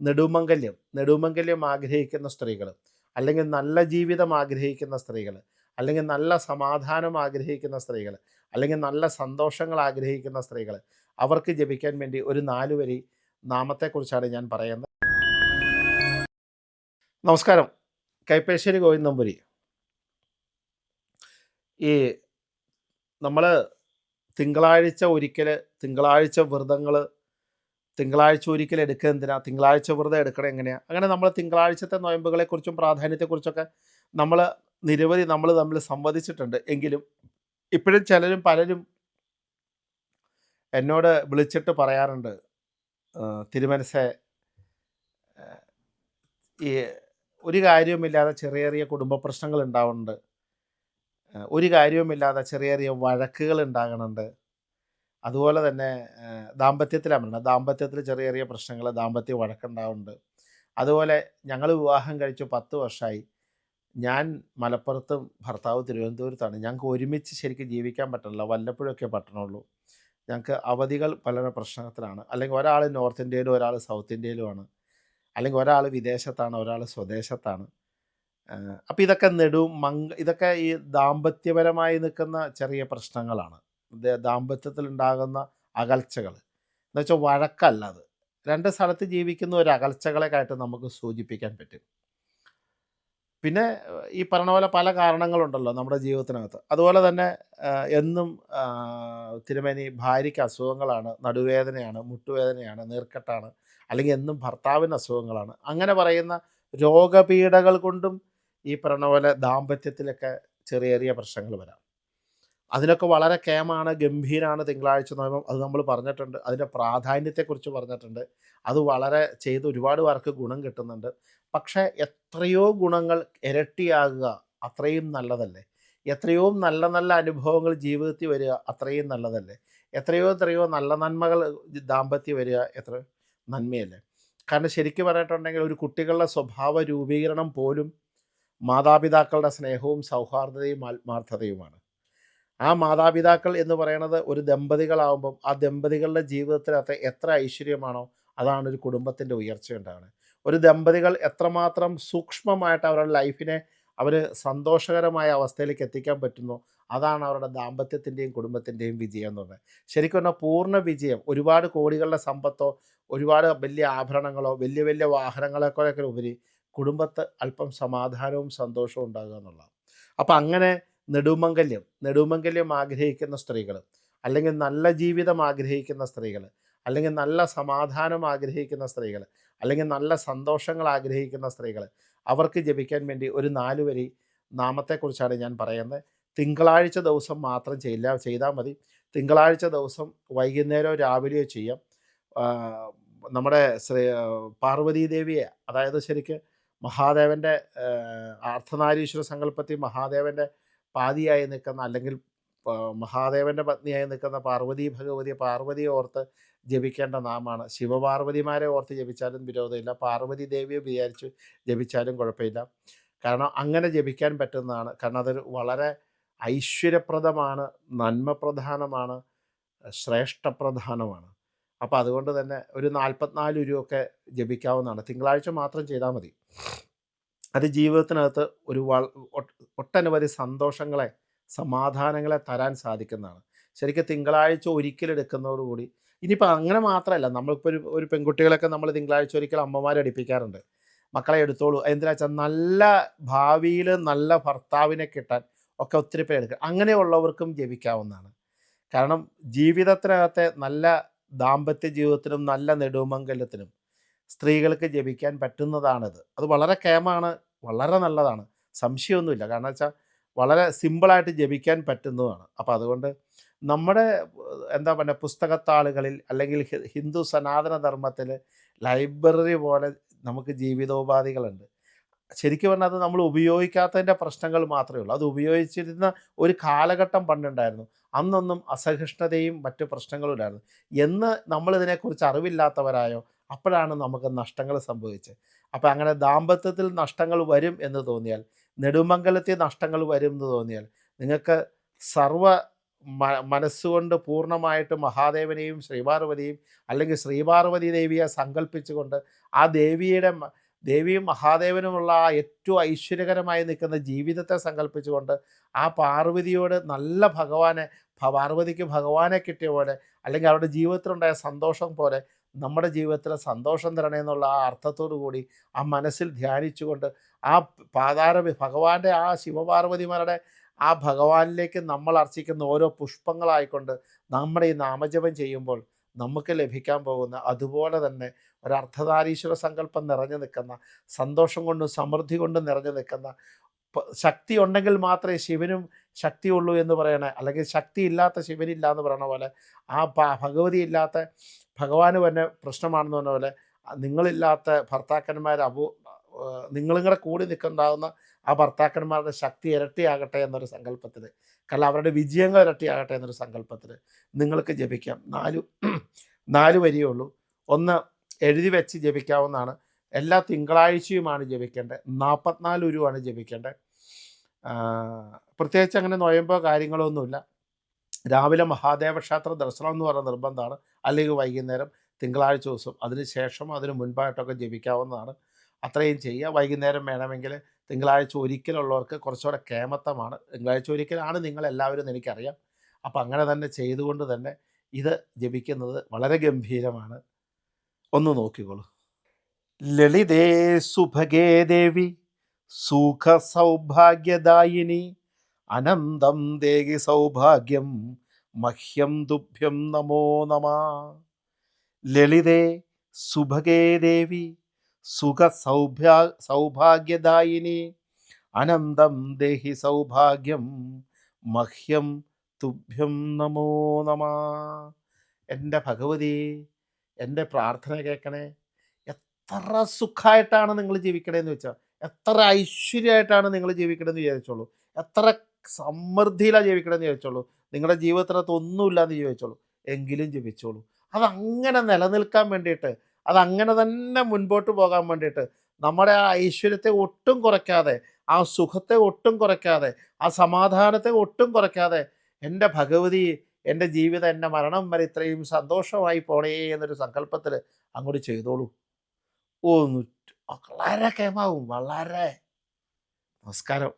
നെടുമംഗല്യം നെടുമംഗല്യം ആഗ്രഹിക്കുന്ന സ്ത്രീകൾ അല്ലെങ്കിൽ നല്ല ജീവിതം ആഗ്രഹിക്കുന്ന സ്ത്രീകൾ അല്ലെങ്കിൽ നല്ല സമാധാനം ആഗ്രഹിക്കുന്ന സ്ത്രീകൾ അല്ലെങ്കിൽ നല്ല സന്തോഷങ്ങൾ ആഗ്രഹിക്കുന്ന സ്ത്രീകൾ അവർക്ക് ജപിക്കാൻ വേണ്ടി ഒരു നാലുവരി നാമത്തെക്കുറിച്ചാണ് ഞാൻ പറയുന്നത്. നമസ്കാരം. കൈപ്പേശ്ശേരി ഗോവിന്ദ് നമ്പൂരി. ഈ നമ്മൾ തിങ്കളാഴ്ച ഒരിക്കൽ തിങ്കളാഴ്ച വ്രതങ്ങൾ തിങ്കളാഴ്ച ഒരിക്കൽ എടുക്കുക എന്തിനാ? തിങ്കളാഴ്ച വെറുതെ എടുക്കണം എങ്ങനെയാണ് അങ്ങനെ നമ്മൾ തിങ്കളാഴ്ചത്തെ നോയമ്പുകളെക്കുറിച്ചും പ്രാധാന്യത്തെക്കുറിച്ചൊക്കെ നമ്മൾ നിരവധി നമ്മൾ തമ്മിൽ സംവദിച്ചിട്ടുണ്ട്. എങ്കിലും ഇപ്പോഴും ചിലരും പലരും എന്നോട് വിളിച്ചിട്ട് പറയാറുണ്ട്. തിരുമനസെ ഈ ഒരു കാര്യവുമില്ലാതെ ചെറിയ ചെറിയ കുടുംബ പ്രശ്നങ്ങൾ ഉണ്ടാവുന്നുണ്ട്. ഒരു കാര്യവുമില്ലാതെ ചെറിയ ചെറിയ വഴക്കുകൾ ഉണ്ടാകുന്നുണ്ട് അതുപോലെ തന്നെ ദാമ്പത്യത്തിലാണ് പറയുന്നത് ദാമ്പത്യത്തിൽ ചെറിയ ചെറിയ പ്രശ്നങ്ങൾ ദാമ്പത്യ വഴക്കുണ്ടാവുന്നുണ്ട്. അതുപോലെ ഞങ്ങൾ വിവാഹം കഴിച്ചു പത്ത് വർഷമായി ഞാൻ മലപ്പുറത്തും ഭർത്താവ് തിരുവനന്തപുരത്താണ്. ഞങ്ങൾക്ക് ഒരുമിച്ച് ശരിക്കും ജീവിക്കാൻ പറ്റണില്ല. വല്ലപ്പോഴൊക്കെ പറ്റണുള്ളൂ. ഞങ്ങൾക്ക് അവധികൾ പല പ്രശ്നത്തിലാണ്. അല്ലെങ്കിൽ ഒരാൾ നോർത്ത് ഇന്ത്യയിലും ഒരാൾ സൗത്ത് ഇന്ത്യയിലുമാണ്. അല്ലെങ്കിൽ ഒരാൾ വിദേശത്താണ് ഒരാൾ സ്വദേശത്താണ്. അപ്പോൾ ഇതൊക്കെ നെടും മങ്ക ഇതൊക്കെ ഈ ദാമ്പത്യപരമായി നിൽക്കുന്ന ചെറിയ പ്രശ്നങ്ങളാണ്. ദ- ദാമ്പത്യത്തിൽ ഉണ്ടാകുന്ന അകൽച്ചകൾ. എന്ന് വെച്ചാൽ വഴക്കല്ല അത് രണ്ട് സ്ഥലത്ത് ജീവിക്കുന്ന ഒരു അകൽച്ചകളെക്കായിട്ട് നമുക്ക് സൂചിപ്പിക്കാൻ പറ്റും. പിന്നെ ഈ പറഞ്ഞ പോലെ പല കാരണങ്ങളുണ്ടല്ലോ നമ്മുടെ ജീവിതത്തിനകത്ത്. അതുപോലെ തന്നെ എന്നും തിരുമേനി ഭാര്യയ്ക്ക് അസുഖങ്ങളാണ് നടുവേദനയാണ് മുട്ടുവേദനയാണ് നീർക്കെട്ടാണ് അല്ലെങ്കിൽ എന്നും ഭർത്താവിന് അസുഖങ്ങളാണ്. അങ്ങനെ പറയുന്ന രോഗപീഠകൾ കൊണ്ടും ഈ പറഞ്ഞ പോലെ ദാമ്പത്യത്തിലൊക്കെ ചെറിയ ചെറിയ പ്രശ്നങ്ങൾ വരാം. അതിനൊക്കെ വളരെ കേമാണ് ഗംഭീരാണ് തിങ്കളാഴ്ച നോയമ്പം. അത് നമ്മൾ പറഞ്ഞിട്ടുണ്ട്. അതിന്റെ പ്രാധാന്യത്തെക്കുറിച്ച് പറഞ്ഞിട്ടുണ്ട്. അത് വളരെ ചെയ്ത് ഒരുപാട് പേർക്ക് ഗുണം കിട്ടുന്നുണ്ട്. പക്ഷേ എത്രയോ ഗുണങ്ങൾ ഇരട്ടിയാകുക അത്രയും നല്ലതല്ലേ? എത്രയോ നല്ല നല്ല അനുഭവങ്ങൾ ജീവിതത്തിൽ വരിക അത്രയും നല്ലതല്ലേ? എത്രയോ എത്രയോ നല്ല നന്മകൾ ദാമ്പത്യം വരിക എത്ര നന്മയല്ലേ? കാരണം ശരിക്കും പറഞ്ഞിട്ടുണ്ടെങ്കിൽ ഒരു കുട്ടികളുടെ സ്വഭാവ രൂപീകരണം പോലും മാതാപിതാക്കളുടെ സ്നേഹവും സൗഹാർദ്ദതയും ആത്മാർത്ഥതയുമാണ്. ആ മാതാപിതാക്കൾ എന്ന് പറയുന്നത് ഒരു ദമ്പതികളാവുമ്പം ആ ദമ്പതികളുടെ ജീവിതത്തിനകത്ത് എത്ര ഐശ്വര്യമാണോ അതാണ് ഒരു കുടുംബത്തിന്റെ ഉയർച്ച ഉണ്ടാവുന്നത് ഒരു ദമ്പതികൾ എത്രമാത്രം സൂക്ഷ്മമായിട്ട് അവരുടെ ലൈഫിനെ അവർ സന്തോഷകരമായ അവസ്ഥയിലേക്ക് എത്തിക്കാൻ പറ്റുന്നു അതാണ് അവരുടെ ദാമ്പത്യത്തിന്റെയും കുടുംബത്തിന്റെയും വിജയം എന്ന് പറയുന്നത്. ശരിക്കും പറഞ്ഞാൽ പൂർണ വിജയം. ഒരുപാട് കോടികളുടെ സമ്പത്തോ ഒരുപാട് വലിയ ആഭരണങ്ങളോ വലിയ വലിയ വാഹനങ്ങളെക്കൊക്കെ ഉപരി കുടുംബത്ത് അല്പം സമാധാനവും സന്തോഷവും ഉണ്ടാകുക എന്നുള്ളതാണ്. അപ്പം അങ്ങനെ നെടുമംഗല്യം. നെടുമംഗല്യം ആഗ്രഹിക്കുന്ന സ്ത്രീകൾ അല്ലെങ്കിൽ നല്ല ജീവിതം ആഗ്രഹിക്കുന്ന സ്ത്രീകൾ അല്ലെങ്കിൽ നല്ല സമാധാനം ആഗ്രഹിക്കുന്ന സ്ത്രീകൾ അല്ലെങ്കിൽ നല്ല സന്തോഷങ്ങൾ ആഗ്രഹിക്കുന്ന സ്ത്രീകൾ അവർക്ക് ജപിക്കാൻ വേണ്ടി ഒരു നാല് വരി നാമത്തെക്കുറിച്ചാണ് ഞാൻ പറയുന്നത്. തിങ്കളാഴ്ച ദിവസം മാത്രം ചെയ്യില്ല ചെയ്താൽ മതി. തിങ്കളാഴ്ച ദിവസം വൈകുന്നേരമോ രാവിലെയോ ചെയ്യാം. നമ്മുടെ ശ്രീ പാർവതീദേവിയെ അതായത് ശരിക്ക് മഹാദേവന്റെ അർദ്ധനാരീശ്വര സങ്കല്പത്തിൽ മഹാദേവന്റെ പാതിയായി നിൽക്കുന്ന അല്ലെങ്കിൽ മഹാദേവന്റെ പത്നിയായി നിൽക്കുന്ന പാർവതി ഭഗവതി പാർവതിയെ ഓർത്ത് ജപിക്കേണ്ട നാമാണ്. ശിവപാർവതിമാരെ ഓർത്ത് ജപിച്ചാലും വിരോധമില്ല. പാർവതി ദേവിയെ വിചാരിച്ച് ജപിച്ചാലും കുഴപ്പമില്ല. കാരണം അങ്ങനെ ജപിക്കാൻ പറ്റുന്നതാണ്. കാരണം അതൊരു വളരെ ഐശ്വര്യപ്രദമാണ് നന്മപ്രധാനമാണ് ശ്രേഷ്ഠപ്രധാനമാണ്. അപ്പോൾ അതുകൊണ്ട് തന്നെ ഒരു നാൽപ്പത്തിനാല് രൂപയൊക്കെ ജപിക്കാവുന്നതാണ്. തിങ്കളാഴ്ച മാത്രം ചെയ്താൽ മതി. അത് ജീവിതത്തിനകത്ത് ഒരു ഒട്ടനവധി സന്തോഷങ്ങളെ സമാധാനങ്ങളെ തരാൻ സാധിക്കുന്നതാണ്. ശരിക്കും തിങ്കളാഴ്ച ഒരിക്കലെടുക്കുന്നതോടുകൂടി ഇനിയിപ്പോൾ അങ്ങനെ മാത്രമല്ല നമ്മളിപ്പോൾ ഒരു ഒരു പെൺകുട്ടികളൊക്കെ നമ്മൾ തിങ്കളാഴ്ച ഒരിക്കൽ അമ്മമാരെ അടിപ്പിക്കാറുണ്ട്. മക്കളെ എടുത്തോളൂ എന്തിനാ വെച്ചാൽ നല്ല ഭാവിയിൽ നല്ല ഭർത്താവിനെ കിട്ടാൻ ഒക്കെ ഒത്തിരി പേര് എടുക്കുക അങ്ങനെയുള്ളവർക്കും ജപിക്കാവുന്നതാണ്. കാരണം ജീവിതത്തിനകത്തെ നല്ല ദാമ്പത്യ ജീവിതത്തിനും നല്ല നെടുമംഗലത്തിനും സ്ത്രീകൾക്ക് ജപിക്കാൻ പറ്റുന്നതാണിത്. അത് വളരെ കേമാണ് വളരെ നല്ലതാണ്. സംശയമൊന്നുമില്ല. കാരണം വെച്ചാൽ വളരെ സിമ്പിളായിട്ട് ജപിക്കാൻ പറ്റുന്നതാണ്. അപ്പോൾ അതുകൊണ്ട് നമ്മുടെ എന്താ പറയുക പുസ്തകത്താളുകളിൽ അല്ലെങ്കിൽ ഹിന്ദു സനാതന ധർമ്മത്തിൽ ലൈബ്രറി പോലെ നമുക്ക് ജീവിതോപാധികളുണ്ട്. ശരിക്കും പറഞ്ഞാൽ അത് നമ്മൾ ഉപയോഗിക്കാത്തതിന്റെ പ്രശ്നങ്ങൾ മാത്രമേ ഉള്ളൂ. അത് ഉപയോഗിച്ചിരുന്ന ഒരു കാലഘട്ടം പണ്ടുണ്ടായിരുന്നു. അന്നൊന്നും അസഹിഷ്ണുതയും മറ്റു പ്രശ്നങ്ങളും ഇല്ലായിരുന്നു. എന്ന് നമ്മളിതിനെക്കുറിച്ച് അറിവില്ലാത്തവരായോ അപ്പോഴാണ് നമുക്ക് നഷ്ടങ്ങൾ സംഭവിച്ചത്. അപ്പോൾ അങ്ങനെ ദാമ്പത്യത്തിൽ നഷ്ടങ്ങൾ വരും എന്ന് തോന്നിയാൽ നെടുമംഗലത്തിൽ നഷ്ടങ്ങൾ വരും എന്ന് തോന്നിയാൽ നിങ്ങൾക്ക് സർവ മനസ്സുകൊണ്ട് പൂർണമായിട്ട് മഹാദേവനെയും ശ്രീപാർവതിയും അല്ലെങ്കിൽ ശ്രീപാർവതി ദേവിയെ സങ്കല്പിച്ചുകൊണ്ട് ആ ദേവിയുടെ ദേവിയും മഹാദേവനുമുള്ള ആ ഏറ്റവും ഐശ്വര്യകരമായി നിൽക്കുന്ന ജീവിതത്തെ സങ്കല്പിച്ചുകൊണ്ട് ആ പാർവതിയോട് നല്ല ഭഗവാനെ പാർവതിക്ക് ഭഗവാനെ കിട്ടിയ പോലെ അല്ലെങ്കിൽ അവരുടെ ജീവിതത്തിലുണ്ടായ സന്തോഷം പോലെ നമ്മുടെ ജീവിതത്തിലെ സന്തോഷം തരണേ എന്നുള്ള ആ അർത്ഥത്തോടു കൂടി ആ മനസ്സിൽ ധ്യാനിച്ചുകൊണ്ട് ആ പാതാര ഭഗവാന്റെ ആ ശിവപാർവതിമാരുടെ ആ ഭഗവാനിലേക്ക് നമ്മൾ അർച്ചിക്കുന്ന ഓരോ പുഷ്പങ്ങളായിക്കൊണ്ട് നമ്മുടെ ഈ നാമജപം ചെയ്യുമ്പോൾ നമുക്ക് ലഭിക്കാൻ പോകുന്ന അതുപോലെ തന്നെ ഒരു അർദ്ധനാരീശ്വര സങ്കല്പം നിറഞ്ഞു നിൽക്കുന്ന സന്തോഷം കൊണ്ടും സമൃദ്ധി കൊണ്ടും നിറഞ്ഞു നിൽക്കുന്ന ശക്തി ഉണ്ടെങ്കിൽ മാത്രമേ ശിവനും ശക്തിയുള്ളൂ എന്ന് പറയണേ. അല്ലെങ്കിൽ ശക്തി ഇല്ലാത്ത ശിവനില്ല എന്ന് പറയണ പോലെ ആ ഭഗവതി ഇല്ലാത്ത ഭഗവാന് തന്നെ പ്രശ്നമാണെന്ന് പറഞ്ഞ പോലെ നിങ്ങളില്ലാത്ത ഭർത്താക്കന്മാർ അപൂ നിങ്ങളിങ്ങനെ നിങ്ങളും കൂടി നിൽക്കുന്നുണ്ടാകുന്ന ആ ഭർത്താക്കന്മാരുടെ ശക്തി ഇരട്ടിയാകട്ടെ എന്നൊരു സങ്കല്പത്തിൽ കാരണം അവരുടെ വിജയങ്ങൾ ഇരട്ടിയാകട്ടെ എന്നൊരു സങ്കല്പത്തിൽ നിങ്ങൾക്ക് ജപിക്കാം. നാല് നാല് വരിയേ ഉള്ളൂ. ഒന്ന് എഴുതി വെച്ച് ജപിക്കാവുന്നതാണ്. എല്ലാ തിങ്കളാഴ്ചയുമാണ് ജപിക്കേണ്ടത്. നാൽപ്പത്തിനാല് ഉരുവാണ് ജപിക്കേണ്ടത്. പ്രത്യേകിച്ച് അങ്ങനെ നൊയമ്പോ കാര്യങ്ങളൊന്നുമില്ല. രാവിലെ മഹാദേവ ക്ഷേത്ര ദർശനം എന്ന് പറയുന്ന നിർബന്ധമാണ്. അല്ലെങ്കിൽ വൈകുന്നേരം തിങ്കളാഴ്ച ദിവസം. അതിന് ശേഷം അതിന് മുൻപായിട്ടൊക്കെ ജപിക്കാവുന്നതാണ്. അത്രയും ചെയ്യുക. വൈകുന്നേരം വേണമെങ്കിൽ തിങ്കളാഴ്ച ഒരിക്കലുള്ളവർക്ക് കുറച്ചുകൂടെ കേമത്തമാണ് തിങ്കളാഴ്ച ഒരിക്കലാണ് നിങ്ങളെല്ലാവരും എനിക്കറിയാം. അപ്പം അങ്ങനെ തന്നെ ചെയ്തുകൊണ്ട് തന്നെ ഇത് ജപിക്കുന്നത് വളരെ ഗംഭീരമാണ്. ഒന്ന് നോക്കിക്കോളൂ. ലളിതേ സുഭഗേ ദേവി. സുഖ സൗഭാഗ്യദായിനി അനന്തം ദേഹി സൗഭാഗ്യം മഹ്യം ദുഭ്യം നമോ നമ. ലളിതേ സുഭഗേ ദേവി സുഖ സൗഭാ സൗഭാഗ്യദായിനി. അനന്തം ദേഹി സൗഭാഗ്യം മഹ്യം തുഭ്യം നമോ നമ. എന്റെ ഭഗവതി എന്റെ പ്രാർത്ഥന കേൾക്കണേ എത്ര സുഖമായിട്ടാണ് നിങ്ങൾ ജീവിക്കണേന്ന് വെച്ചാൽ എത്ര ഐശ്വര്യമായിട്ടാണ് നിങ്ങൾ ജീവിക്കണമെന്ന് വിചാരിച്ചോളൂ. എത്ര സമൃദ്ധിയിലാണ് ജീവിക്കണമെന്ന് വിചാരിച്ചോളൂ. നിങ്ങളുടെ ജീവിതത്തിനകത്ത് ഒന്നുമില്ലാന്ന് ചോദിച്ചോളൂ എങ്കിലും ജീവിച്ചോളൂ അതങ്ങനെ നിലനിൽക്കാൻ വേണ്ടിയിട്ട് അതങ്ങനെ തന്നെ മുൻപോട്ട് പോകാൻ വേണ്ടിയിട്ട് നമ്മുടെ ആ ഐശ്വര്യത്തെ ഒട്ടും കുറയ്ക്കാതെ ആ സുഖത്തെ ഒട്ടും കുറയ്ക്കാതെ ആ സമാധാനത്തെ ഒട്ടും കുറയ്ക്കാതെ എന്റെ ഭഗവതി എന്റെ ജീവിതം എന്റെ മരണം വരെ ഇത്രയും സന്തോഷമായി പോണേ എന്നൊരു സങ്കല്പത്തിൽ അങ്ങോട്ട് ചെയ്തോളൂ. ഓ നു- വളരെ കേമാവും വളരെ നമസ്കാരം